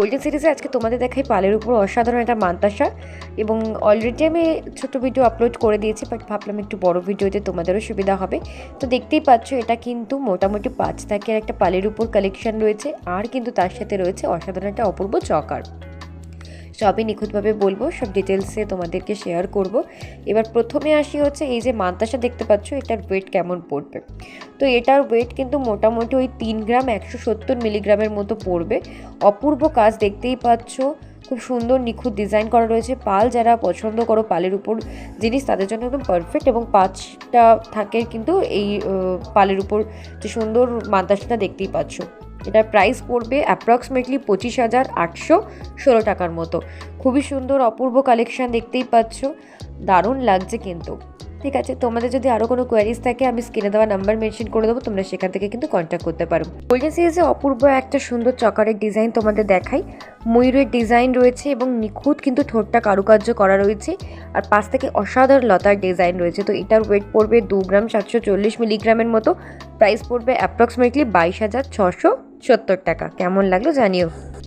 Golden সিরিজে আজকে তোমাদের দেখাই পালের উপর অসাধারণ একটা মান্তাসা এবং অলরেডি আমি ছোট ভিডিও আপলোড করে দিয়েছি বাট ভাবলাম একটু বড় ভিডিওতে তোমাদেরও সুবিধা হবে। তো দেখতেই পাচ্ছ, এটা কিন্তু মোটামুটি পাঁচ থাকের একটা পালের উপর কালেকশন রয়েছে, আর কিন্তু তার সাথে রয়েছে অসাধারণ একটা অপূর্ব চকার। সবই নিখুঁতভাবে বলব, সব ডিটেলসে তোমাদেরকে শেয়ার করব। এবার প্রথমে আসি হচ্ছে এই যে মান্তাসা দেখতে পাচ্ছ, এটার ওয়েট কেমন পড়বে? তো এটার ওয়েট কিন্তু মোটামুটি ওই তিন গ্রাম একশো সত্তর মিলিগ্রামের মতো পড়বে। অপূর্ব কাজ দেখতেই পাচ্ছ, খুব সুন্দর নিখুঁত ডিজাইন করা রয়েছে। পাল যারা পছন্দ করো, পালের উপর জিনিস, তাদের জন্য একদম পারফেক্ট এবং পাঁচটা থাকে কিন্তু এই পালের উপর যে সুন্দর মাদ্রাসাটা দেখতেই পাচ্ছ। এটার প্রাইস পড়বে অ্যাপ্রক্সিমেটলি পঁচিশ হাজার আটশো ষোলো টাকার মতো। খুবই সুন্দর, অপূর্ব কালেকশন দেখতেই পাচ্ছ। দারুণ লাগছে কিন্তু। ঠিক আছে, তোমাদের যদি আরও কোনো কোয়ারিজ থাকে, আমি স্ক্রিনে দেওয়া নাম্বার মেনশন করে দেবো, তোমরা সেখান থেকে কিন্তু কন্ট্যাক্ট করতে পারো। গোল্ডেন সিরিজে অপূর্ব একটা সুন্দর চকারের ডিজাইন তোমাদের দেখাই। ময়ূরের ডিজাইন রয়েছে এবং নিখুঁত কিন্তু ঠোঁটটা কারুকার্য করা রয়েছে। আর পাশ থেকে অসাধারণ লতার ডিজাইন রয়েছে। তো এটার ওয়েট পড়বে দু গ্রাম সাতশো চল্লিশ মিলিগ্রামের মতো। প্রাইস পড়বে অ্যাপ্রক্সিমেটলি বাইশ হাজার ছশো সত্তর টাকা। কেমন লাগল জানিও।